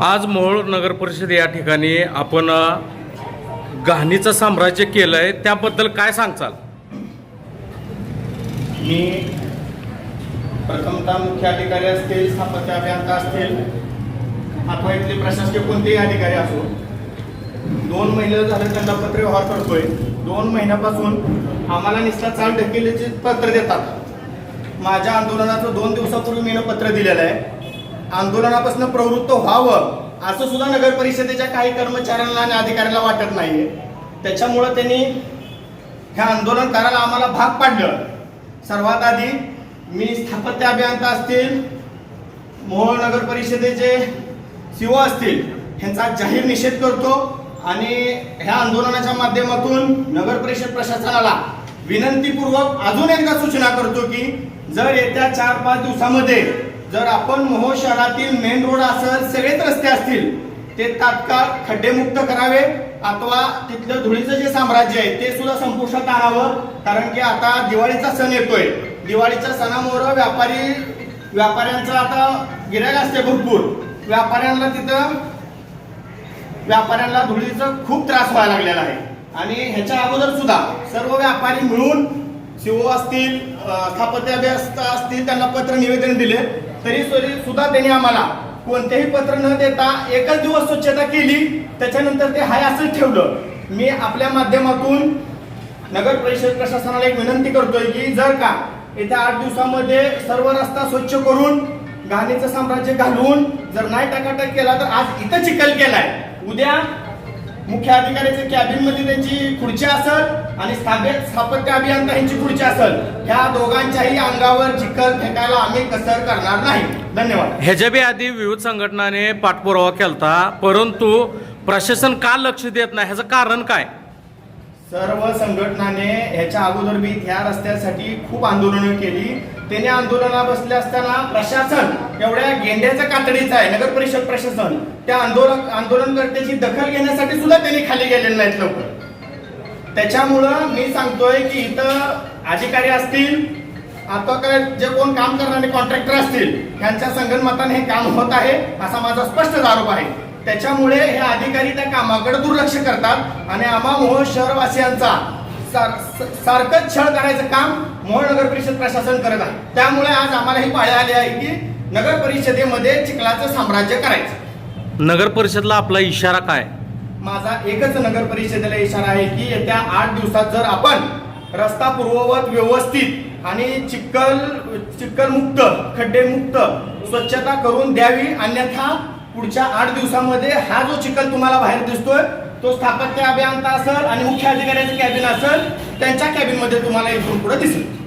आज मोहोळ नगर परिषद या ठिकाणी आपण घाणीचं साम्राज्य केलं आहे त्याबद्दल काय सांगचाल मी प्रथमतः मुख्य अधिकारी असतील स्थापत्य अभियंता असतील अथवा इथले प्रशासकीय कोणतेही अधिकारी असो दोन महिने झालं त्यांना पत्र व्यवहार करतोय. दोन महिन्यापासून आम्हाला निसला चाल ढकेलीचे पत्र देतात. माझ्या आंदोलनाचं दोन दिवसापूर्वी मी पत्र दिलेलं आहे. आंदोलनापासून प्रवृत्त व्हावं असं सुद्धा नगर परिषदेच्या काही कर्मचाऱ्यांना आणि अधिकाऱ्यांना वाटत नाहीये. त्याच्यामुळं त्यांनी हे आंदोलन करायला आम्हाला भाग पाडलं. सर्वात आधी मी स्थापत्य अभियंता असतील मोहोळ नगर परिषदेचे सीओ असतील ह्यांचा जाहीर निषेध करतो आणि ह्या आंदोलनाच्या माध्यमातून नगर परिषद प्रशासनाला विनंतीपूर्वक अजून एकदा सूचना करतो की जर येत्या चार पाच दिवसामध्ये जर आपण मोहोळ शहरातील मेन रोड असेल सगळेच रस्ते असतील ते तात्काळ खड्डेमुक्त करावे अथवा तिथलं धुळीचं जे साम्राज्य आहे ते सुद्धा संपुष्टात आणावं कारण की आता दिवाळीचा सण येतोय. दिवाळीच्या सणामुळं व्यापारी व्यापाऱ्यांचं आता गिरायक असते भरपूर. व्यापाऱ्यांना तिथं व्यापाऱ्यांना धुळीचा खूप त्रास व्हायला लागलेला आहे. आणि ह्याच्या अगोदर सुद्धा सर्व व्यापारी मिळून सीओ असतील अं, स्थापत्य असतील त्यांना पत्र निवेदन दिले. तरी सुद्धा त्यांनी आम्हाला कोणतेही पत्र न देता एकच दिवस स्वच्छता केली. त्याच्यानंतर ते हाय असंच ठेवलं. मी आपल्या माध्यमातून नगर परिषद प्रशासनाला एक विनंती करतोय की जर का येत्या आठ दिवसामध्ये सर्व रस्ता स्वच्छ करून घाणीचं साम्राज्य घालून जर नाही टाकाटाक केला तर आज इथं चिखल केलाय. उद्या मुख्य अधिकाऱ्याच्या कॅबिनमध्ये त्यांची खुर्ची असेल आणि स्थापत्य स्थापत्य अभियंता यांची खुर्ची असेल ह्या दोघांच्याही अंगावर चिखल फेकायला आम्ही कसर करणार नाही. धन्यवाद. ह्याच्या बी आधी विविध संघटनाने पाठपुरावा केला परंतु प्रशासन का लक्ष देत नाही? ह्याचं कारण काय? सर्व संघटनाने ह्याच्या अगोदर मी ह्या रस्त्यासाठी खूप आंदोलनं केली. त्याने आंदोलना बसले असताना प्रशासन एवढ्या गेंड्याच्या कातडीचं आहे नगर परिषद प्रशासन त्या आंदोलन आंदोलनकर्त्याची दखल घेण्यासाठी सुद्धा त्यांनी खाली गेलेले नाहीत लवकर. त्याच्यामुळं मी सांगतोय की इथं अधिकारी असतील आता काय जे कोण काम करणारे कॉन्ट्रॅक्टर असतील त्यांच्या संगणमताने हे काम होत आहे असा माझा स्पष्ट आरोप आहे. त्याच्यामुळे हे अधिकारी त्या कामाकडे दुर्लक्ष करतात. आणि आम्हा मोहोळ शहरवासियांचा सारखंच छळ करायचं काम मोहोळ नगर परिषद प्रशासन करत आहे. त्यामुळे आज आम्हाला ही पाळी आली आहे की नगर परिषदेमध्ये चिखलाचं साम्राज्य करायचं. नगर परिषदला आपला इशारा काय? माझा एकच नगर परिषदेला इशारा आहे की येत्या आठ दिवसात जर आपण रस्ता पूर्ववत व्यवस्थित आणि चिखल चिखलमुक्त खड्डेमुक्त स्वच्छता करून द्यावी अन्यथा पुढच्या आठ दिवसामध्ये हा जो चिखल तुम्हाला बाहेर दिसतोय तो स्थापत्य अभियंता असेल आणि मुख्य अधिकाऱ्याचं कॅबिन असेल त्यांच्या कॅबिनमध्ये तुम्हाला इथून पुढे दिसेल.